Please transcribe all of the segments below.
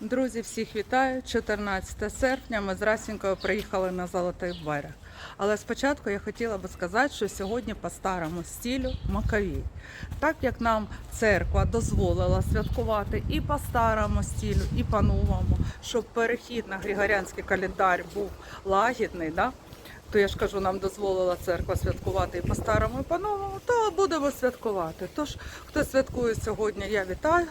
Друзі, всіх вітаю. 14 серпня. Ми з Расінькою приїхали на Золотий берег. Але спочатку я хотіла би сказати, що сьогодні по старому стілю Маковій. Так як нам церква дозволила святкувати і по старому стілю, і по новому, щоб перехід на Григоріанський календар був лагідний, да? то я ж кажу, нам дозволила церква святкувати і по старому, і по новому, то будемо святкувати. Тож, хто святкує сьогодні, я вітаю.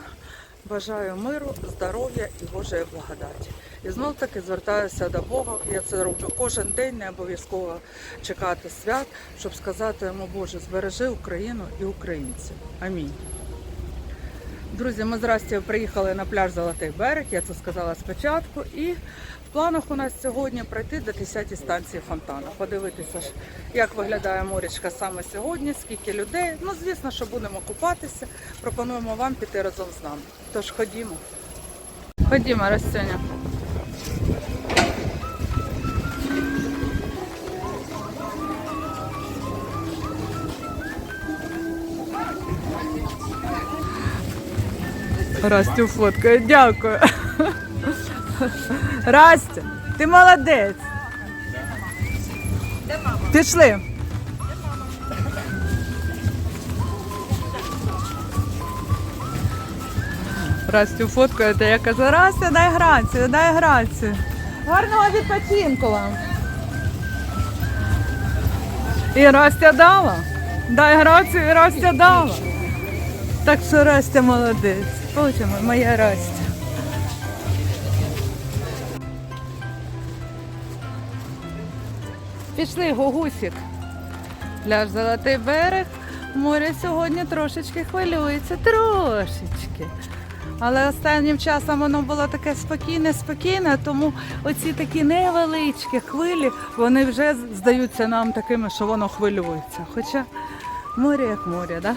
Бажаю миру, здоров'я і Божої благодаті. І знов таки звертаюся до Бога. Я це роблю кожен день, не обов'язково чекати свят, щоб сказати йому, Боже, збережи Україну і українців. Амінь. Друзі, ми з приїхали на пляж Золотий берег, я це сказала спочатку. І планах у нас сьогодні пройти до 10 станції фонтану. Подивитися, як виглядає морічка саме сьогодні, скільки людей. Ну, звісно, що будемо купатися. Пропонуємо вам піти разом з нами. Тож ходімо. Ходімо, Растюня. Растю фоткає, дякую. Растя, ти молодець. Пішли. Растю фоткаєте, я кажу, Растя, дай грацію, дай грацію. Гарного відпочинку вам. І Растя дала. Дай грацію, і Растя дала. Так що Растя молодець. Мой, моя Растя. Пішли, гугусик. Пляж Золотий берег. Море сьогодні трошечки хвилюється, трошечки. Але останнім часом воно було таке спокійне, спокійне, тому оці такі невеличкі хвилі, вони вже здаються нам такими, що воно хвилюється. Хоча море як море? Да?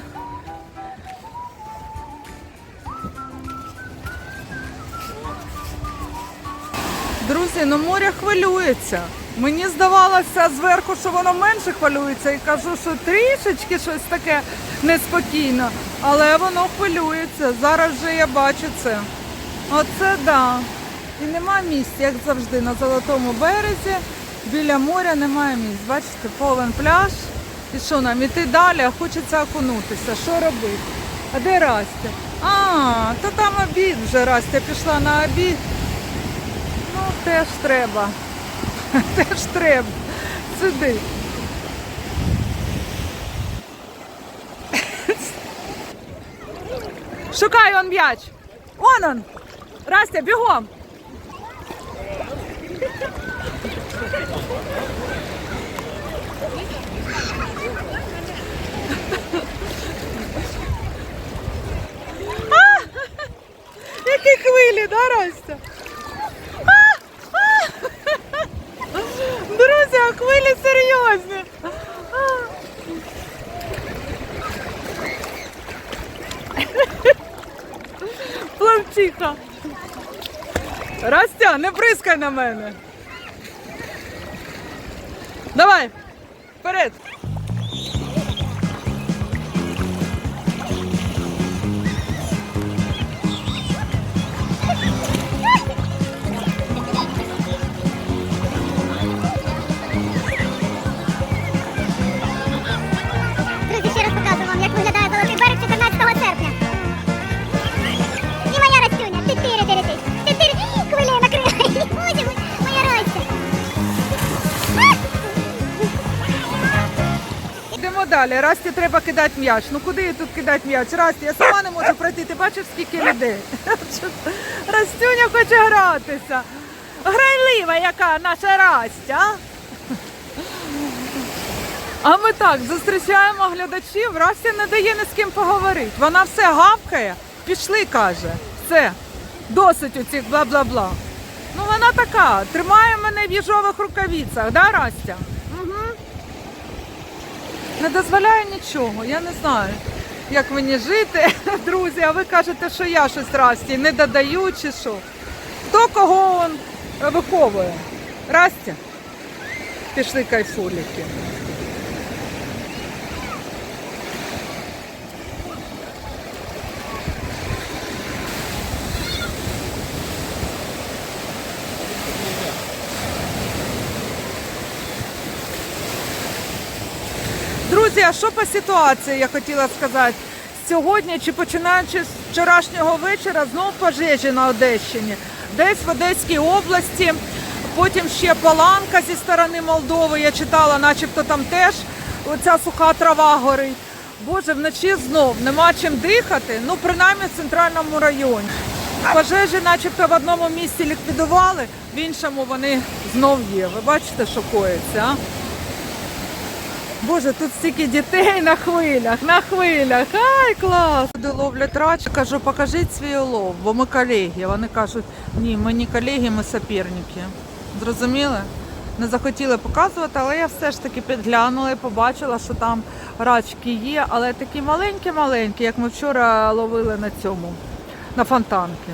Друзі, ну море хвилюється. Мені здавалося зверху, що воно менше хвилюється, і кажу, що трішечки щось таке неспокійно, але воно хвилюється. Зараз вже я бачу це. Оце да. І нема місць, як завжди, на золотому березі. Біля моря немає місць. Бачите, повен пляж. І що нам іти далі, а хочеться окунутися. Що робити? А де Растя? А, то там обід вже Растя пішла на обід. Ну, теж треба. Теж треба. Сиди. Шукай он м'яч. Он он. Растя, бігом. А! Які хвилі, да, Растя? Друзі, а хвилі серйозні. Плавчиха. Растя, не бризкай на мене. Давай, вперед. Йдемо далі. Расті треба кидати м'яч. Ну куди тут кидати м'яч? Расті, я сама не можу пройти. Ти бачиш, скільки людей? Растюня хоче гратися. Грайлива яка наша Растя. А ми так зустрічаємо глядачів. Растя не дає ні з ким поговорити. Вона все гавкає. Пішли, каже. Все. Досить у цих бла-бла-бла. Ну вона така, тримає мене в їжових рукавицях, да, Растя? Не дозволяє нічого, я не знаю, як мені жити, друзі, а ви кажете, що я щось Расті не додаю чи що. Хто кого он виховує? Расті? Пішли кайфуліки. Друзі, а що по ситуації я хотіла сказати? Сьогодні чи починаючи з вчорашнього вечора знову пожежі на Одещині, десь в Одеській області, потім ще Паланка зі сторони Молдови. Я читала, начебто там теж оця суха трава горить. Боже, вночі знов нема чим дихати, ну принаймні в центральному районі. Пожежі, начебто, в одному місці ліквідували, в іншому вони знов є. Ви бачите, що коїться, а? Боже, тут стільки дітей на хвилях, на хвилях. Ай, клас! Люди ловлять рач, кажу, покажіть свій улов, бо ми колеги. Вони кажуть, ні, ми не колеги, ми соперники. Зрозуміли? Не захотіли показувати, але я все ж таки підглянула і побачила, що там рачки є, але такі маленькі-маленькі, як ми вчора ловили на цьому, на фонтанки.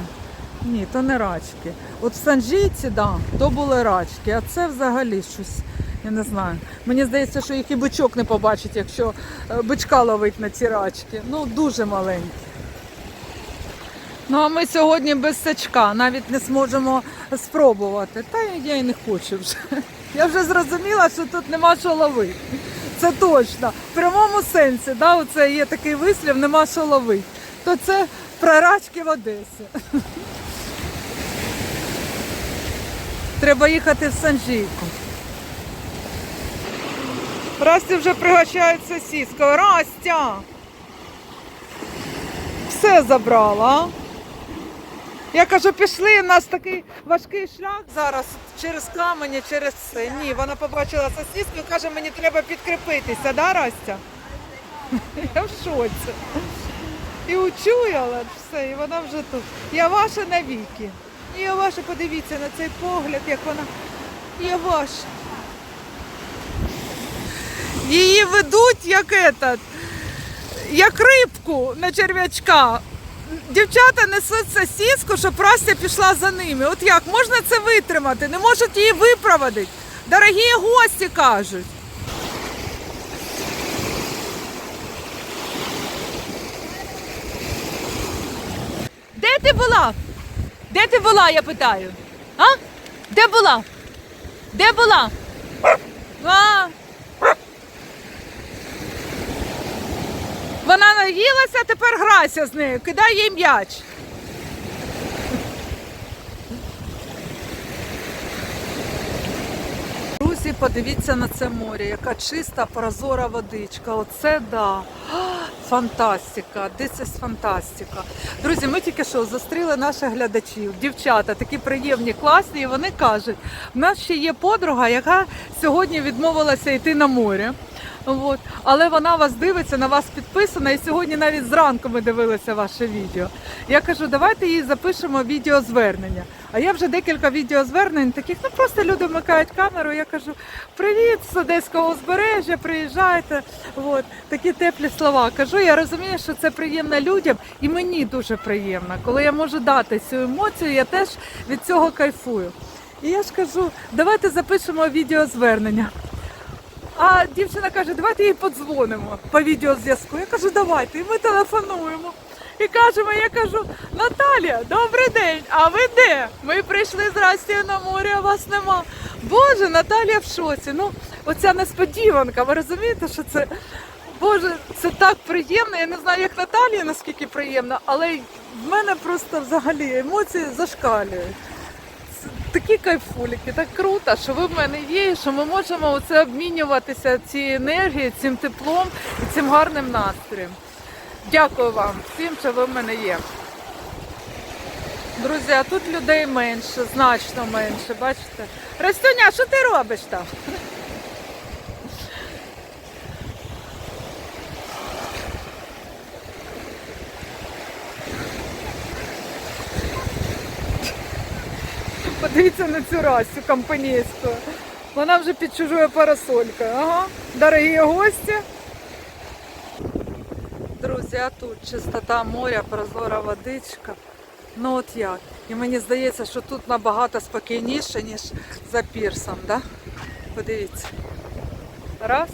Ні, то не рачки. От в Санжійці, да, то були рачки, а це взагалі щось, я не знаю. Мені здається, що їх і бичок не побачить, якщо е, бичка ловить на ці рачки. Ну, дуже маленькі. Ну, а ми сьогодні без сачка навіть не зможемо спробувати. Та я і не хочу вже. Я вже зрозуміла, що тут нема що ловити. Це точно. В прямому сенсі, да, оце є такий вислів, нема що ловити. То це про рачки в Одесі. Треба їхати в Санжійку. Расті вже пригощають сосіскою. Растя! Все забрала. Я кажу, пішли, у нас такий важкий шлях зараз через камені, через все. Ні, вона побачила сосиску і каже, мені треба підкріпитися, да, Растя? Я в шоці. І учуяла все, і вона вже тут. Я ваша навіки. Я ваша, подивіться на цей погляд, як вона. Я ваша. Її ведуть як этот, як рибку на черв'ячка. Дівчата несуть сосиску, щоб Растя пішла за ними. От як можна це витримати? Не можуть її випроводити. Дорогі гості кажуть. Де ти була? Де ти була, я питаю? А? Де була? Де була? А? Вона наїлася, тепер грайся з нею, кидай їй м'яч. Друзі, подивіться на це море, яка чиста, прозора водичка. Оце да. Фантастика, this is фантастика. Друзі, ми тільки що зустріли наших глядачів, дівчата, такі приємні, класні, і вони кажуть, в нас ще є подруга, яка сьогодні відмовилася йти на море. От. Але вона вас дивиться, на вас підписана, і сьогодні навіть зранку ми дивилися ваше відео. Я кажу, давайте їй запишемо відеозвернення. А я вже декілька відеозвернень таких, ну просто люди вмикають камеру. Я кажу, привіт з Одеського узбережжя, приїжджайте. От, такі теплі слова. Кажу, я розумію, що це приємно людям, і мені дуже приємно. Коли я можу дати цю емоцію, я теж від цього кайфую. І я ж кажу, давайте запишемо відеозвернення. А дівчина каже, давайте їй подзвонимо по відеозв'язку. Я кажу, давайте. І ми телефонуємо. І кажемо, я кажу, Наталія, добрий день, а ви де? Ми прийшли з Растією на море, а вас нема. Боже, Наталія в шоці. Ну, оця несподіванка, ви розумієте, що це. Боже, це так приємно. Я не знаю, як Наталія, наскільки приємно, але в мене просто взагалі емоції зашкалюють такі кайфуліки, так круто, що ви в мене є, і що ми можемо оце обмінюватися цією енергією, цим теплом і цим гарним настроєм. Дякую вам всім, що ви в мене є. Друзі, а тут людей менше, значно менше, бачите? Растюня, що ти робиш там? Подивіться на цю расю компанійську. Вона вже під чужою парасолькою. Ага. Дорогі гості. Друзі, а тут чистота моря, прозора водичка. Ну от як. І мені здається, що тут набагато спокійніше, ніж за пірсом, да? Подивіться. Раз.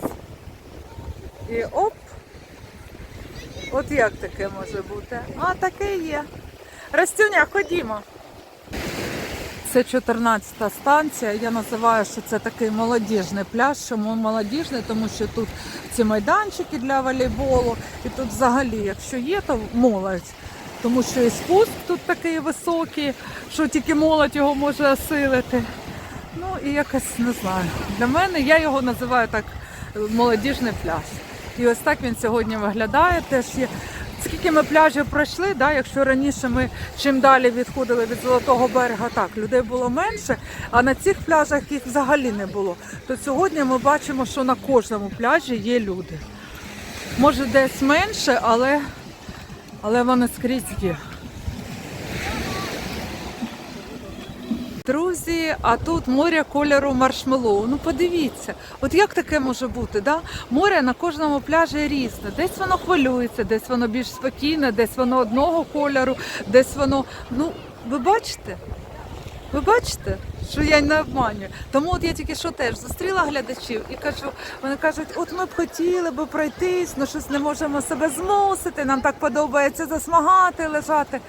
І оп. От як таке може бути? А, таке є. Растюня, ходімо. Це 14-та станція. Я називаю, що це такий молодіжний пляж. Чому молодіжний? Тому що тут ці майданчики для волейболу. І тут взагалі, якщо є, то молодь. Тому що і спуск тут такий високий, що тільки молодь його може осилити. Ну і якось не знаю. Для мене я його називаю так молодіжний пляж. І ось так він сьогодні виглядає. Теж є. Скільки ми пляжів пройшли, да, якщо раніше ми чим далі відходили від Золотого берега, так, людей було менше, а на цих пляжах їх взагалі не було. То сьогодні ми бачимо, що на кожному пляжі є люди. Може десь менше, але, але вони скрізь є. Друзі, а тут море кольору маршмеллоу. Ну подивіться, от як таке може бути? Да? Море на кожному пляжі різне. Десь воно хвилюється, десь воно більш спокійне, десь воно одного кольору, десь воно. Ну, ви бачите? Ви бачите, що я не обманюю. Тому от я тільки що теж зустріла глядачів і кажу, вони кажуть, от ми б хотіли би пройтись, але щось не можемо себе змусити. Нам так подобається засмагати, лежати.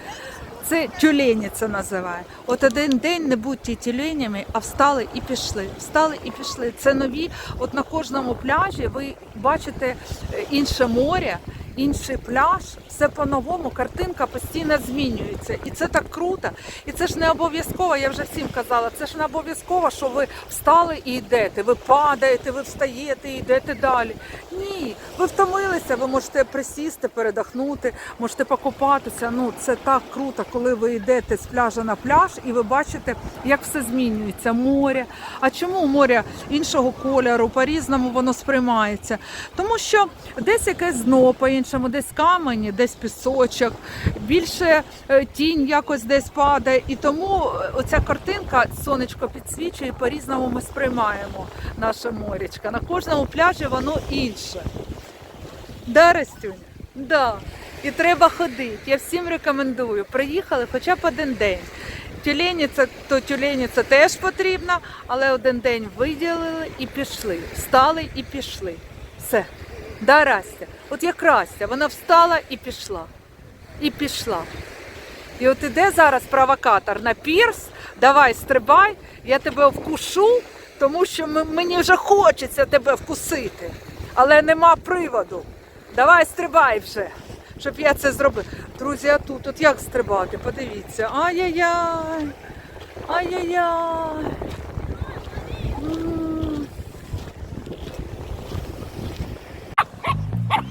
Це тюлені це називає. От один день не будьте тюленями, а встали і пішли. Встали і пішли. Це нові. От на кожному пляжі ви бачите е, інше море, інший пляж. Все по-новому, картинка постійно змінюється. І це так круто. І це ж не обов'язково, я вже всім казала, це ж не обов'язково, що ви встали і йдете. Ви падаєте, ви встаєте і йдете далі. Ні, ви втомилися, ви можете присісти, передохнути, можете покупатися. Ну це так круто, коли ви йдете з пляжа на пляж і ви бачите, як все змінюється. Море. А чому море іншого кольору, по-різному воно сприймається? Тому що десь якесь дно по-іншому, десь камені, десь пісочок, більше е, тінь якось десь падає. І тому е, оця картинка сонечко підсвічує, по-різному ми сприймаємо наше морячка. На кожному пляжі воно інше. Да, Растюня? Да. І треба ходити. Я всім рекомендую. Приїхали хоча б один день. Тюлені то тюлені це теж потрібно, але один день виділили і пішли. Встали і пішли. Все. Да, Растя. От як Растя, вона встала і пішла. І пішла. І от іде зараз провокатор на пірс, давай стрибай, я тебе вкушу, тому що мені вже хочеться тебе вкусити, але нема приводу. Давай стрибай вже, щоб я це зробив. Друзі, а тут от як стрибати? Подивіться. Ай-яй-яй. Ай-яй-яй.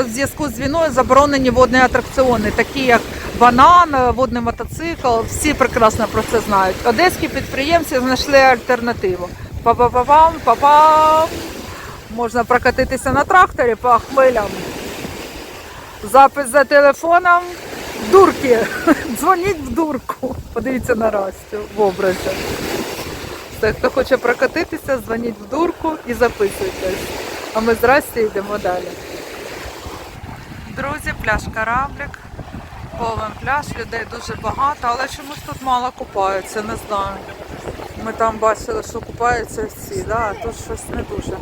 що в зв'язку з війною заборонені водні атракціони, такі як банан, водний мотоцикл. Всі прекрасно про це знають. Одеські підприємці знайшли альтернативу. Па-па-па-пам, па-пам. Можна прокатитися на тракторі по хвилям. Запис за телефоном. Дурки. Дзвоніть в дурку. Подивіться на Растю в образі. Все, хто хоче прокатитися, дзвоніть в дурку і записуйтесь. А ми з Расті йдемо далі. Друзі, пляж Кораблик. Повен пляж, людей дуже багато, але чомусь тут мало купаються, не знаю. Ми там бачили, що купаються всі, да? а тут щось не дуже.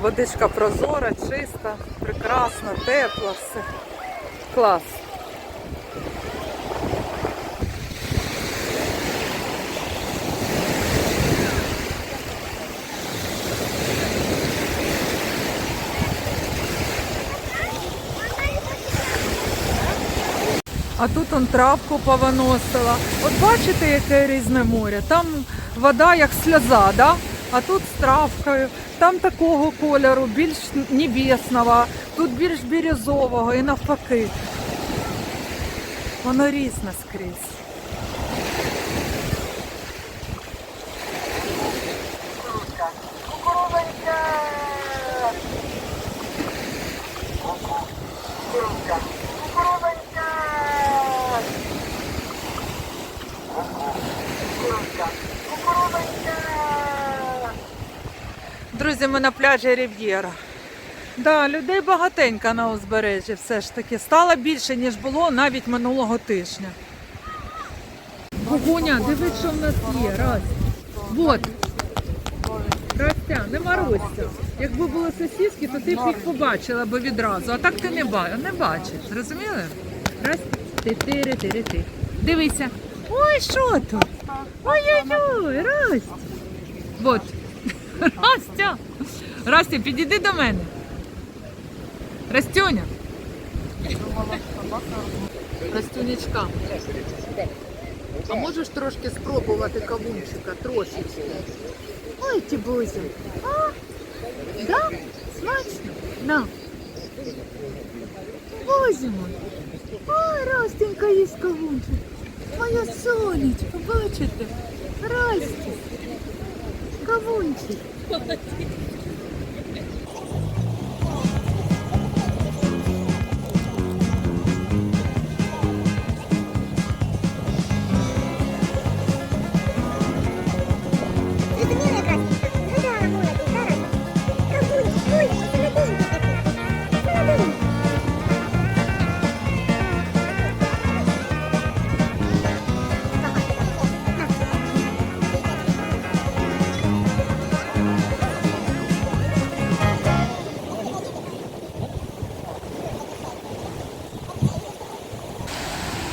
Водичка прозора, чиста, прекрасна, тепла, все. Клас. А тут он травку повиносила. От бачите, яке різне море. Там вода як сльоза, да? а тут з травкою. Там такого кольору, більш небесного, тут більш бірюзового і навпаки. Воно різне скрізь. Ми на пляжі Рів'єра. Да, людей багатенько на узбережжі все ж таки. Стало більше, ніж було навіть минулого тижня. Гугуня, дивись, що в нас є. Раз. Вот. Растя, не морозься. Якби були сосиски, то ти б їх побачила би відразу. А так ти не, ба- не бачиш. Зрозуміли? Раз. Ти тири тири ти. Дивися. Ой, що тут? Ой-ой-ой, Растя. Вот. Растя. Растя, підійди до мене. Растюня. Растюнячка. А можеш трошки спробувати кавунчика? Трошечки. Ой, ті бузі. А? Да? Смачно? На. Бузі мой. Ой, Растенька їсть кавунчик. Моя сонечко, бачите? Расті. Кавунчик. quality.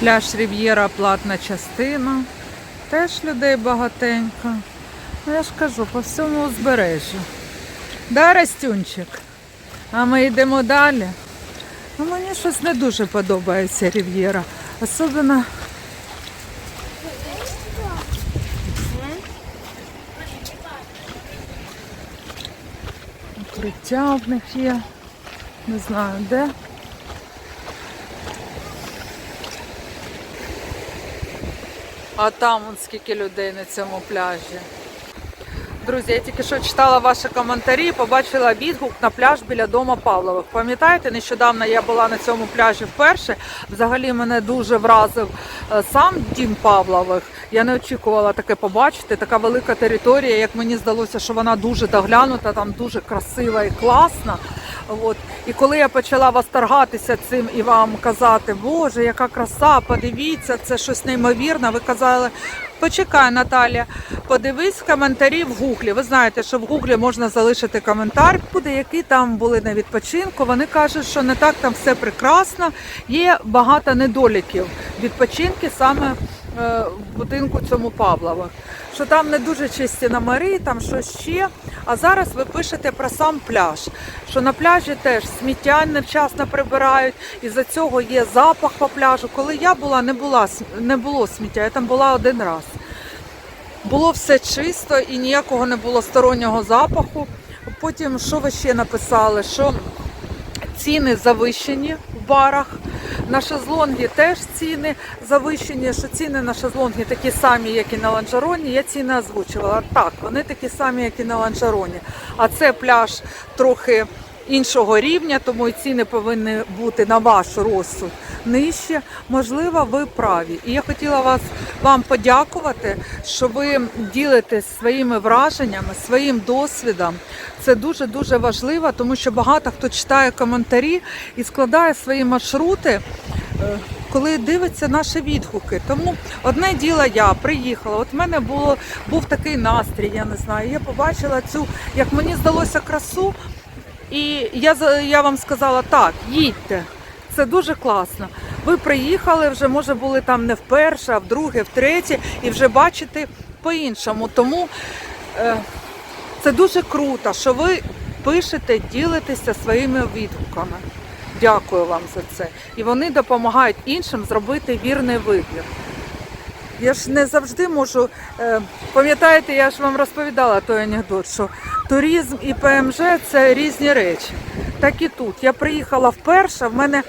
Пляж Рів'єра платна частина. Теж людей багатенько. Ну я ж кажу, по всьому узбережжю. Да, Растюнчик? А ми йдемо далі. Ну, мені щось не дуже подобається Рів'єра. Особливо. Укриття в них є. Не знаю де. А там он скільки людей на цьому пляжі. Друзі, я тільки що читала ваші коментарі, побачила відгук на пляж біля дому Павлових. Пам'ятаєте, нещодавно я була на цьому пляжі вперше. Взагалі мене дуже вразив е, сам дім Павлових. Я не очікувала таке побачити. Така велика територія. Як мені здалося, що вона дуже доглянута, там дуже красива і класна. От. І коли я почала восторгатися цим і вам казати, Боже, яка краса, подивіться, це щось неймовірне. Ви казали, почекай, Наталя, подивись коментарі в гуглі. Ви знаєте, що в гуглі можна залишити коментар, буде, які там були на відпочинку. Вони кажуть, що не так там все прекрасно. Є багато недоліків відпочинки саме в будинку цьому Павлова. Що там не дуже чисті номери, там щось ще. А зараз ви пишете про сам пляж. Що на пляжі теж сміття невчасно прибирають, і за цього є запах по пляжу. Коли я була, не, була, не було сміття, я там була один раз. Було все чисто і ніякого не було стороннього запаху. Потім, що ви ще написали? Що ціни завищені в барах. На шезлонги теж ціни завищені, що ціни на шезлонги такі самі, як і на ланжероні. Я ціни озвучувала. Так, вони такі самі, як і на ланжероні. А це пляж трохи іншого рівня, тому і ціни повинні бути на ваш розсуд нижче. Можливо, ви праві. І я хотіла вас вам подякувати, що ви ділитесь своїми враженнями, своїм досвідом. Це дуже дуже важливо, тому що багато хто читає коментарі і складає свої маршрути. е, Коли дивиться наші відгуки, тому одне діло я приїхала. От в мене було був такий настрій, я не знаю. Я побачила цю, як мені здалося, красу, і я я вам сказала, так, їдьте. Це дуже класно. Ви приїхали, вже може були там не вперше, а вдруге, втретє, і вже бачите по-іншому. Тому е, це дуже круто, що ви пишете, ділитеся своїми відгуками. Дякую вам за це. І вони допомагають іншим зробити вірний вибір. Я ж не завжди можу. Е, пам'ятаєте, я ж вам розповідала той анекдот, що туризм і ПМЖ це різні речі. Так і тут. Я приїхала вперше, в мене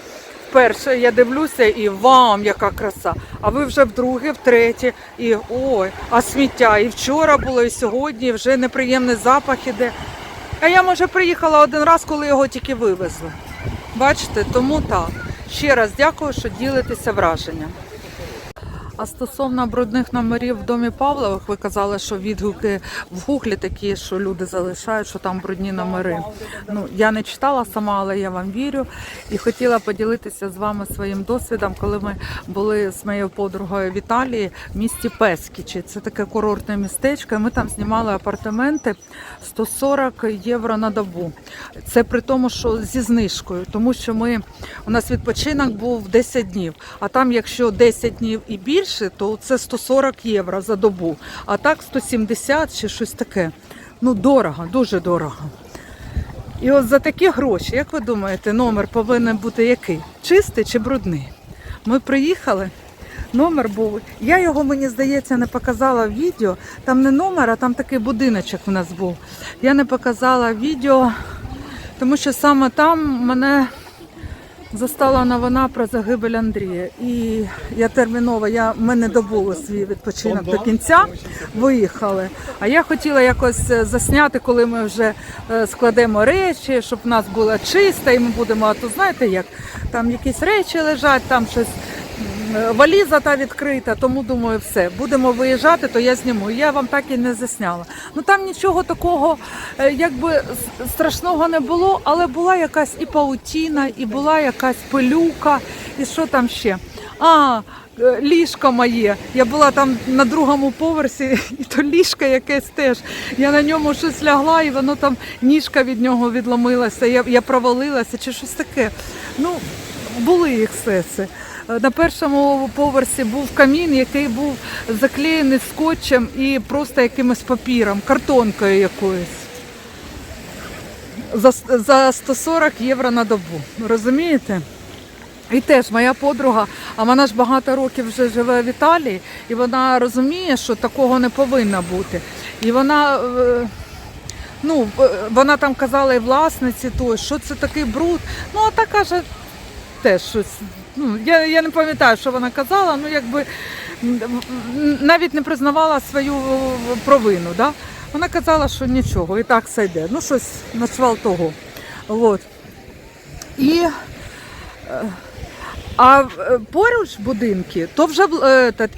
вперше я дивлюся і вам, яка краса. А ви вже вдруге, втретє, і ой, а сміття. І вчора було, і сьогодні, і вже неприємний запах іде. А я, може, приїхала один раз, коли його тільки вивезли. Бачите, тому так. Ще раз дякую, що ділитеся враженням. А стосовно брудних номерів в домі Павлових, ви казали, що відгуки в гуглі такі, що люди залишають, що там брудні номери. Ну я не читала сама, але я вам вірю. І хотіла поділитися з вами своїм досвідом, коли ми були з моєю подругою в Італії в місті Пескічі. Це таке курортне містечко. Ми там знімали апартаменти 140 євро на добу. Це при тому, що зі знижкою, тому що ми у нас відпочинок був 10 днів. А там, якщо 10 днів і більше, то це 140 євро за добу. А так 170 чи щось таке. Ну дорого, дуже дорого. І от за такі гроші, як ви думаєте, номер повинен бути який? Чистий чи брудний? Ми приїхали. Номер був. Я його, мені здається, не показала в відео. Там не номер, а там такий будиночок у нас був. Я не показала відео, тому що саме там мене застала новина про загибель Андрія. І я терміново, я, ми не добули свій відпочинок до кінця, виїхали. А я хотіла якось е, засняти, коли ми вже е, складемо речі, щоб в нас було чисто, і ми будемо, а то знаєте, як там якісь речі лежать, там щось. М, Валіза та відкрита, тому думаю, все. Будемо виїжджати, то я зніму. Я вам так і не засняла. Ну там нічого такого, е, якби страшного не було, але була якась і паутіна, і була якась пилюка, і що там ще? А, е, ліжко моє. Я була там на другому поверсі, і то ліжко якесь теж. Я на ньому щось лягла, і воно там ніжка від нього відломилася. Я, я провалилася чи щось таке. Ну, були їх все це. Е, На першому поверсі був камін, який був заклеєний скотчем і просто якимось папіром, картонкою якоюсь. За, за 140 євро на добу. Розумієте? І теж моя подруга, а вона ж багато років вже живе в Італії, і вона розуміє, що такого не повинно бути. І вона, е, ну, е, вона там казала і власниці той, що це такий бруд. Ну, а та каже, теж щось. Ну, я, я не пам'ятаю, що вона казала, ну якби навіть не признавала свою е, провину. Да? Вона казала, що нічого, і так все йде. Ну, щось на того. От. І е, а е, поруч будинки, то вже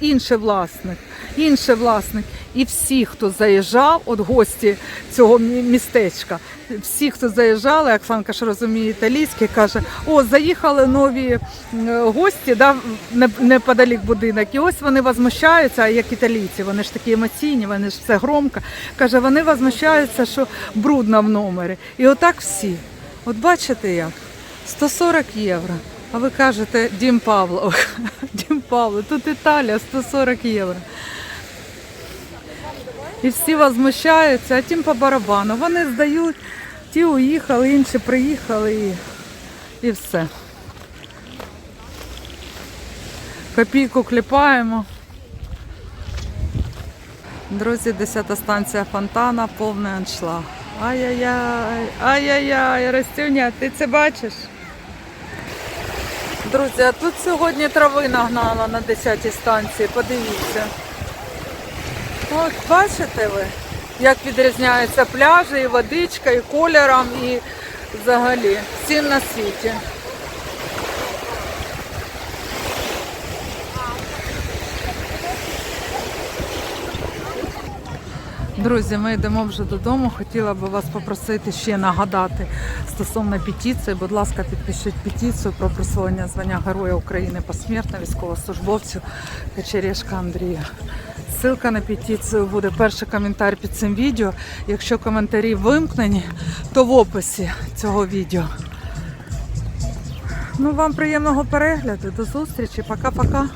інший власник, інший власник. І всі, хто заїжджав, от гості цього містечка, всі, хто заїжджали, Оксанка ж розуміє італійське, каже: о, заїхали нові гості, да, неподалік будинок. І ось вони возмущаються, як італійці, вони ж такі емоційні, вони ж все громко. Каже, вони возмущаються, що брудно в номері. І отак всі. От бачите як? 140 євро. А ви кажете Дім Павлов. Дім Павло, тут Італія 140 євро. І всі возмущаються, а тим по барабану. Вони здають, ті уїхали, інші приїхали і, і все. Копійку кліпаємо. Друзі, 10 станція Фонтана, повний аншлаг. Ай-яй-яй, ай-яй-яй, Ростюня, ти це бачиш? Друзі, а тут сьогодні трави нагнала на 10 станції, подивіться. От бачите ви, як відрізняються пляжі, і водичка, і кольором, і взагалі всім на світі. Друзі, ми йдемо вже додому. Хотіла би вас попросити ще нагадати стосовно петиції. Будь ласка, підпишіть петицію про присвоєння звання Героя України посмертно військовослужбовцю Качерєшка Андрія. Ссылка на петицію буде перший коментар під цим відео. Якщо коментарі вимкнені, то в описі цього відео. Ну, вам приємного перегляду. До зустрічі. Пока-пока.